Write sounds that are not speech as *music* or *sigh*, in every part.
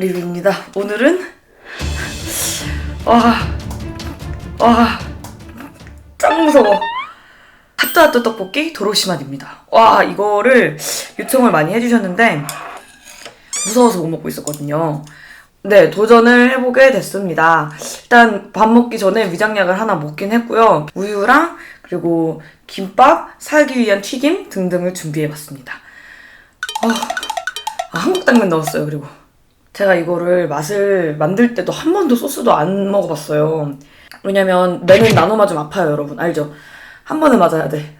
리뷰입니다. 오늘은 와, 와, 짱 무서워. 핫도핫도 떡볶이 도로시마입니다. 와 이거를 요청을 많이 해주셨는데 무서워서 못 먹고 있었거든요. 네, 도전을 해보게 됐습니다. 일단 밥 먹기 전에 위장약을 하나 먹긴 했고요. 우유랑 그리고 김밥, 살기 위한 튀김 등등을 준비해봤습니다. 아, 아, 한국 당면 넣었어요. 그리고 제가 이거를 맛을 만들 때도 한 번도 소스도 안 먹어봤어요. 왜냐면 면은 나눠 맞으면 아파요, 여러분. 알죠? 한 번에 맞아야 돼.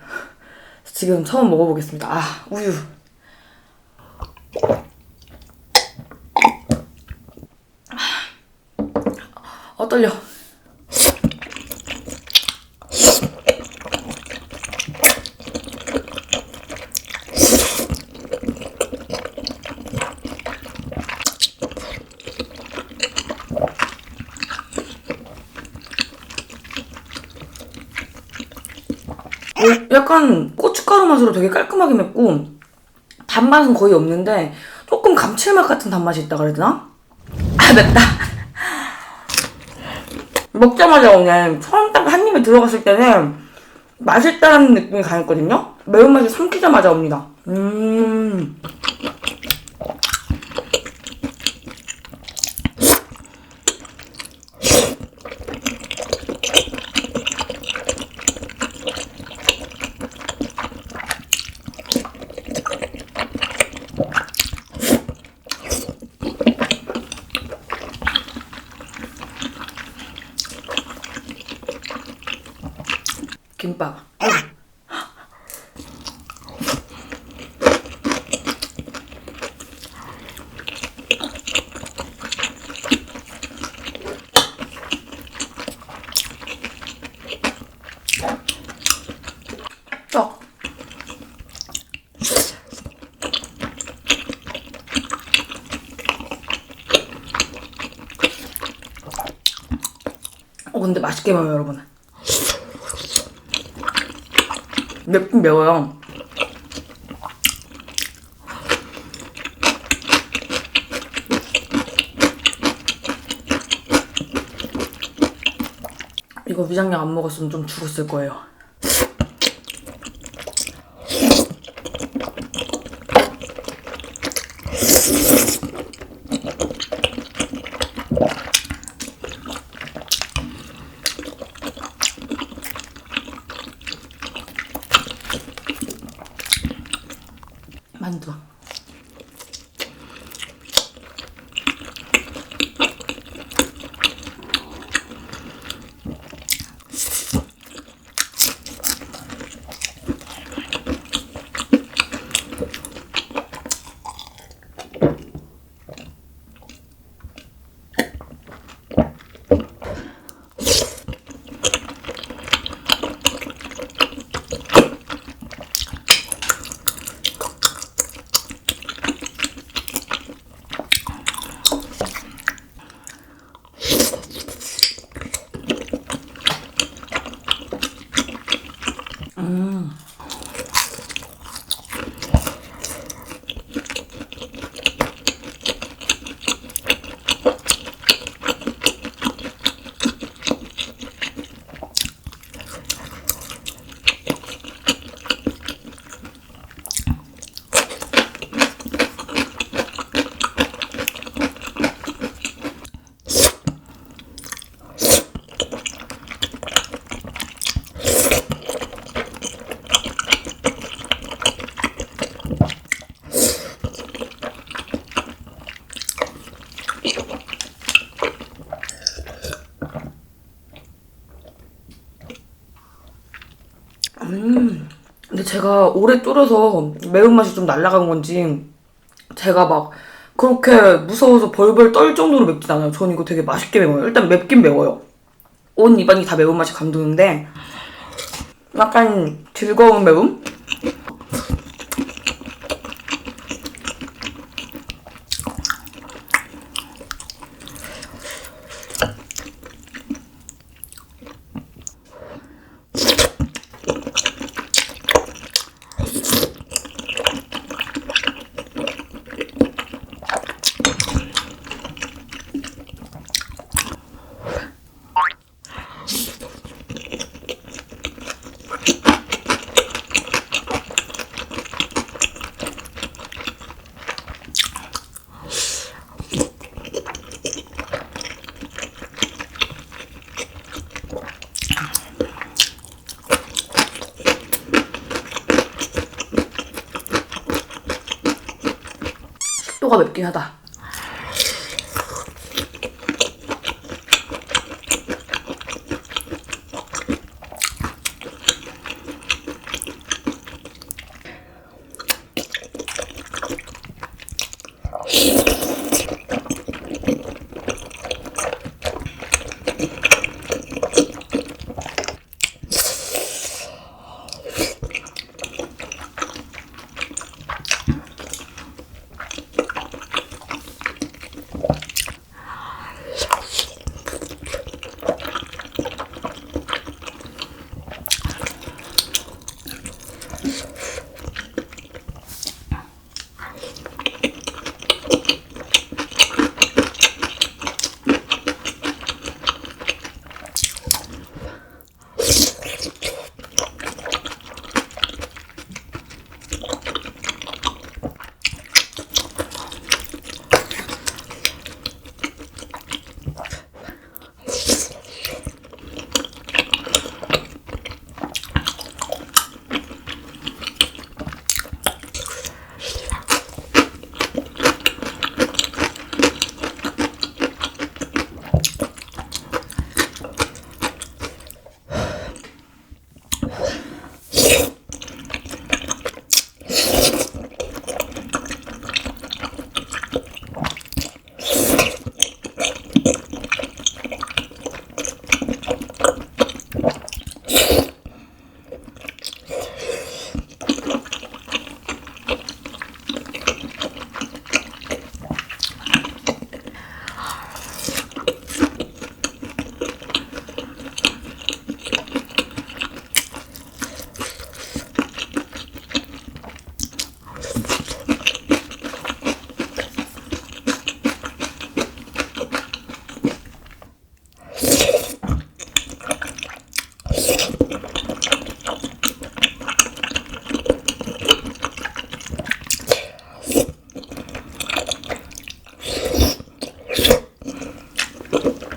지금 처음 먹어보겠습니다. 아, 우유. 어, 떨려. 어, 약간 고춧가루 맛으로 되게 깔끔하게 맵고 단맛은 거의 없는데 조금 감칠맛 같은 단맛이 있다 그래야 되나? 아 맵다. *laughs* 먹자마자 그냥 처음 딱 한 입에 들어갔을 때는 맛있다는 느낌이 강했거든요? 매운맛이 삼키자마자 옵니다. 음 김밥. 떡 어 근데 맛있게 먹어요 여러분 맵긴 매워요. 이거 위장약 안 먹었으면 좀 죽었을 거예요 만두 음, 근데 제가 오래 졸여서 매운맛이 좀 날아간 건지 제가 막 그렇게 무서워서 벌벌 떨 정도로 맵진 않아요. 전 이거 되게 맛있게 매워요. 일단 맵긴 매워요. 온 입안이 다 매운맛이 감도는데 약간 즐거운 매움? 생각보다 맵긴 하다.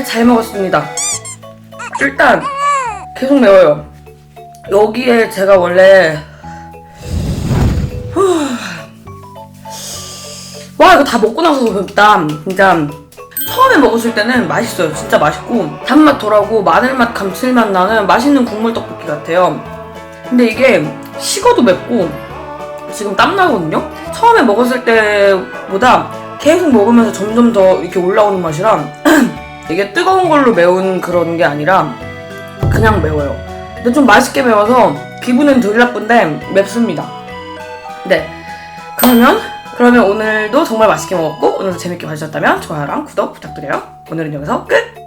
네, 잘 먹었습니다. 일단 계속 매워요. 여기에 제가 원래 후... 와 이거 다 먹고 나서 맵다. 진짜 처음에 먹었을 때는 맛있어요. 진짜 맛있고 단맛 덜하고 마늘맛 감칠맛 나는 맛있는 국물 떡볶이 같아요. 근데 이게 식어도 맵고 지금 땀 나거든요. 처음에 먹었을 때보다 계속 먹으면서 점점 더 이렇게 올라오는 맛이라 이게 뜨거운 걸로 매운 그런 게 아니라 그냥 매워요. 근데 좀 맛있게 매워서 기분은 덜 나쁜데 맵습니다. 네. 그러면 그러면 오늘도 정말 맛있게 먹었고 오늘도 재밌게 봐주셨다면 좋아요랑 구독 부탁드려요. 오늘은 여기서 끝!